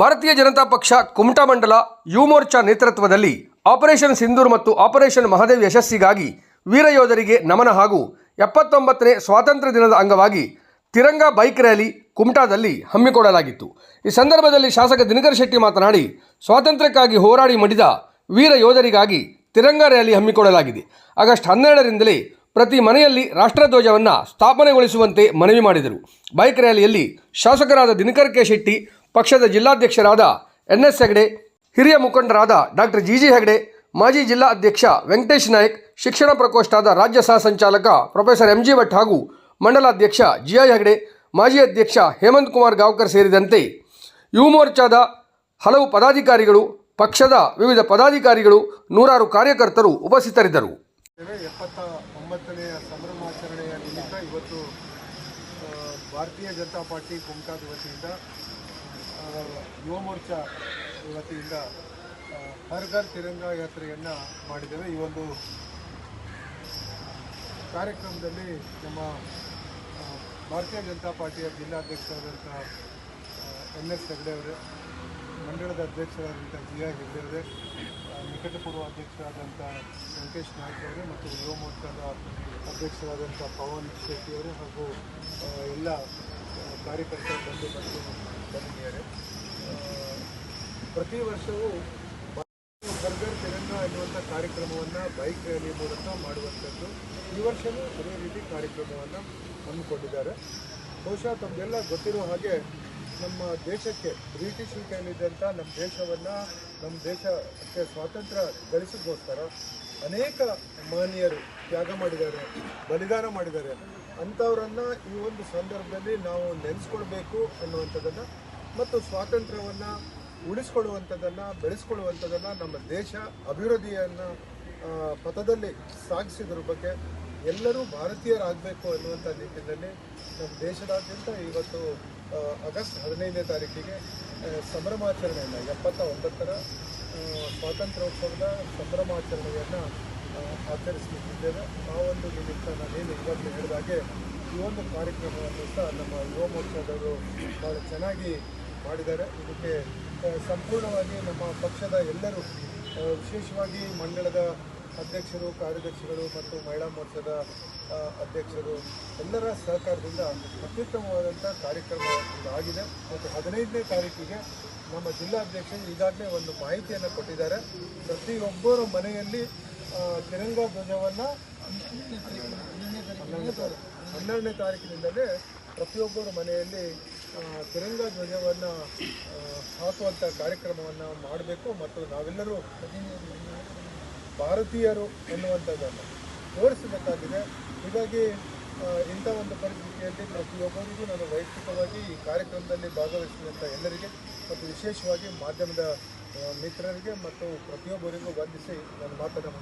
ಭಾರತೀಯ ಜನತಾ ಪಕ್ಷ ಕುಮಟಾ ಮಂಡಲ ಯು ಮೋರ್ಚಾ ನೇತೃತ್ವದಲ್ಲಿ ಆಪರೇಷನ್ ಸಿಂಧೂರ್ ಮತ್ತು ಆಪರೇಷನ್ ಮಹದೇವ್ ಯಶಸ್ಸಿಗಾಗಿ ವೀರ ಯೋಧರಿಗೆ ನಮನ ಹಾಗೂ ಎಪ್ಪತ್ತೊಂಬತ್ತನೇ ಸ್ವಾತಂತ್ರ್ಯ ದಿನದ ಅಂಗವಾಗಿ ತಿರಂಗ ಬೈಕ್ ರ್ಯಾಲಿ ಕುಮಟಾದಲ್ಲಿ ಹಮ್ಮಿಕೊಳ್ಳಲಾಗಿತ್ತು. ಈ ಸಂದರ್ಭದಲ್ಲಿ ಶಾಸಕ ದಿನಕರ್ ಶೆಟ್ಟಿ ಮಾತನಾಡಿ, ಸ್ವಾತಂತ್ರ್ಯಕ್ಕಾಗಿ ಹೋರಾಡಿ ಮಡಿದ ವೀರ ಯೋಧರಿಗಾಗಿ ತಿರಂಗ ರ್ಯಾಲಿ ಹಮ್ಮಿಕೊಳ್ಳಲಾಗಿದೆ. ಆಗಸ್ಟ್ ಹನ್ನೆರಡರಿಂದಲೇ ಪ್ರತಿ ಮನೆಯಲ್ಲಿ ರಾಷ್ಟ್ರಧ್ವಜವನ್ನು ಸ್ಥಾಪನೆಗೊಳಿಸುವಂತೆ ಮನವಿ ಮಾಡಿದರು. ಬೈಕ್ ರ್ಯಾಲಿಯಲ್ಲಿ ಶಾಸಕರಾದ ದಿನಕರ್ ಕೆ ಶೆಟ್ಟಿ ಪಕ್ಷದ ಜಿಲ್ಲಾಧ್ಯಕ್ಷರಾದ ಎನ್ ಎಸ್ ಹೆಗಡೆ, ಹಿರಿಯ ಮುಖಂಡರಾದ ಡಾಕ್ಟರ್ ಜಿ ಜಿ ಹೆಗಡೆ, ಮಾಜಿ ಜಿಲ್ಲಾ ಅಧ್ಯಕ್ಷ ವೆಂಕಟೇಶ್ ನಾಯಕ್, ಶಿಕ್ಷಣ ಪ್ರಕೋಷ್ಠದ ರಾಜ್ಯ ಸಹ ಸಂಚಾಲಕ ಪ್ರೊಫೆಸರ್ ಎಂ ಜಿ ಭಟ್ ಹಾಗೂ ಮಂಡಲಾಧ್ಯಕ್ಷ ಜಿ ಐ ಹೆಗಡೆ, ಮಾಜಿ ಅಧ್ಯಕ್ಷ ಹೇಮಂತ್ ಕುಮಾರ್ ಗಾವ್ಕರ್ ಸೇರಿದಂತೆ ಯುವ ಮೋರ್ಚಾದ ಹಲವು ಪದಾಧಿಕಾರಿಗಳು, ಪಕ್ಷದ ವಿವಿಧ ಪದಾಧಿಕಾರಿಗಳು, ನೂರಾರು ಕಾರ್ಯಕರ್ತರು ಉಪಸ್ಥಿತರಿದ್ದರು. ಭಾರತೀಯ ಜನತಾ ಪಾರ್ಟಿ ಕುಮಟಾದ ವತಿಯಿಂದ ಯುವ ಮೋರ್ಚಾ ವತಿಯಿಂದ ಹರ್ ಘರ್ ತಿರಂಗ ಯಾತ್ರೆಯನ್ನು ಮಾಡಿದ್ದೇವೆ. ಈ ಒಂದು ಕಾರ್ಯಕ್ರಮದಲ್ಲಿ ನಮ್ಮ ಭಾರತೀಯ ಜನತಾ ಪಾರ್ಟಿಯ ಜಿಲ್ಲಾಧ್ಯಕ್ಷರಾದಂಥ ಎನ್ ಎಸ್ ಹೆಗ್ಡೆ ಅವರೇ, ಮಂಡಳದ ಅಧ್ಯಕ್ಷರಾದಂಥ ಜಿ ಆರ್ ಹೆಗ್ಡೆಯವರೇ ನಿಕಟಪೂರ್ವ ಅಧ್ಯಕ್ಷರಾದಂಥ ವೆಂಕಟೇಶ್ ನಾಯ್ಕ ಅವರೇ ಮತ್ತು ಯುವ ಮೋರ್ಚಾದ ಅಧ್ಯಕ್ಷರಾದಂಥ ಪವನ್ ಶೆಟ್ಟಿಯವರು ಹಾಗೂ ಎಲ್ಲ ಕಾರ್ಯಕರ್ತರ ಬಂದು ಬಂದು ಬಂದಿದ್ದಾರೆ. ಪ್ರತಿ ವರ್ಷವೂ ಬರ್ಗರ್ ತಿರಂಗ ಎನ್ನುವಂಥ ಕಾರ್ಯಕ್ರಮವನ್ನು ಬೈಕ್ ರ್ಯಾಲಿ ಮೂಲಕ ಮಾಡುವಂಥದ್ದು. ಈ ವರ್ಷವೂ ಅದೇ ರೀತಿ ಕಾರ್ಯಕ್ರಮವನ್ನು ಹಮ್ಮಿಕೊಂಡಿದ್ದಾರೆ. ಬಹುಶಃ ತಮಗೆಲ್ಲ ಗೊತ್ತಿರೋ ಹಾಗೆ ನಮ್ಮ ದೇಶಕ್ಕೆ ಬ್ರಿಟಿಷ್ ಕೈಲಿದ್ದಂಥ ನಮ್ಮ ದೇಶವನ್ನು, ನಮ್ಮ ದೇಶಕ್ಕೆ ಸ್ವಾತಂತ್ರ್ಯ ಗಳಿಸೋಕ್ಕೋಸ್ಕರ ಅನೇಕ ಮಹನೀಯರು ತ್ಯಾಗ ಮಾಡಿದ್ದಾರೆ, ಬಲಿದಾನ ಮಾಡಿದ್ದಾರೆ. ಅಂಥವರನ್ನು ಈ ಒಂದು ಸಂದರ್ಭದಲ್ಲಿ ನಾವು ನೆನೆಸ್ಕೊಳ್ಬೇಕು ಅನ್ನುವಂಥದ್ದನ್ನು ಮತ್ತು ಸ್ವಾತಂತ್ರ್ಯವನ್ನು ಉಳಿಸ್ಕೊಳ್ಳುವಂಥದ್ದನ್ನು, ಬೆಳೆಸ್ಕೊಳ್ಳುವಂಥದ್ದನ್ನು ನಮ್ಮ ದೇಶ ಅಭಿವೃದ್ಧಿಯನ್ನು ಪಥದಲ್ಲಿ ಸಾಗಿಸಿದ್ರ ಬಗ್ಗೆ ಎಲ್ಲರೂ ಭಾರತೀಯರಾಗಬೇಕು ಅನ್ನುವಂಥ ನಿಟ್ಟಿನಲ್ಲಿ ನಮ್ಮ ದೇಶದಾದ್ಯಂತ ಇವತ್ತು ಆಗಸ್ಟ್ ಹದಿನೈದನೇ ತಾರೀಕಿಗೆ ಸಂಭ್ರಮಾಚರಣೆಯನ್ನು ಎಪ್ಪತ್ತ ಒಂಬತ್ತರ ಸ್ವಾತಂತ್ರ್ಯೋತ್ಸವದ ಸಂಭ್ರಮಾಚರಣೆಯನ್ನು ಆಚರಿಸಲಿಕ್ಕಿದ್ದೇವೆ. ಆ ಒಂದು ನಿಮಿತ್ತ ನಾನೇನು ಹಾಗೆ ಈ ಒಂದು ಕಾರ್ಯಕ್ರಮವನ್ನು ಸಹ ನಮ್ಮ ಯುವ ಮೋರ್ಚಾದವರು ಭಾಳ ಚೆನ್ನಾಗಿ ಮಾಡಿದ್ದಾರೆ. ಇದಕ್ಕೆ ಸಂಪೂರ್ಣವಾಗಿ ನಮ್ಮ ಪಕ್ಷದ ಎಲ್ಲರೂ ವಿಶೇಷವಾಗಿ ಮಂಡಳದ ಅಧ್ಯಕ್ಷರು, ಕಾರ್ಯದರ್ಶಿಗಳು ಮತ್ತು ಮಹಿಳಾ ಮೋರ್ಚಾದ ಅಧ್ಯಕ್ಷರು ಎಲ್ಲರ ಸಹಕಾರದಿಂದ ಅತ್ಯುತ್ತಮವಾದಂಥ ಕಾರ್ಯಕ್ರಮ ಆಗಿದೆ. ಮತ್ತು ಹದಿನೈದನೇ ತಾರೀಕಿಗೆ ನಮ್ಮ ಜಿಲ್ಲಾಧ್ಯಕ್ಷರು ಈಗಾಗಲೇ ಒಂದು ಮಾಹಿತಿಯನ್ನು ಕೊಟ್ಟಿದ್ದಾರೆ. ಪ್ರತಿಯೊಬ್ಬರ ಮನೆಯಲ್ಲಿ ತಿರಂಗ ಧ್ವಜವನ್ನು ಹನ್ನೆರಡನೇ ತಾರೀಕಿನಿಂದಲೇ ಪ್ರತಿಯೊಬ್ಬರ ಮನೆಯಲ್ಲಿ ತಿರಂಗ ಧ್ವಜವನ್ನು ಹಾಕುವಂಥ ಕಾರ್ಯಕ್ರಮವನ್ನು ಮಾಡಬೇಕು ಮತ್ತು ನಾವೆಲ್ಲರೂ ಭಾರತೀಯರು ಎನ್ನುವಂಥದ್ದನ್ನು ತೋರಿಸಬೇಕಾಗಿದೆ. ಹೀಗಾಗಿ ಇಂಥ ಒಂದು ಪರಿಸ್ಥಿತಿಯಲ್ಲಿ ಪ್ರತಿಯೊಬ್ಬರಿಗೂ ನಾನು ವೈಯಕ್ತಿಕವಾಗಿ ಈ ಕಾರ್ಯಕ್ರಮದಲ್ಲಿ ಭಾಗವಹಿಸಿದಂಥ ಎಲ್ಲರಿಗೆ ಮತ್ತು ವಿಶೇಷವಾಗಿ ಮಾಧ್ಯಮದ ಮಿತ್ರರಿಗೆ ಮತ್ತು ಪ್ರತಿಯೊಬ್ಬರಿಗೂ ವಂದಿಸಿ ನಾನು ಮಾತನ್ನು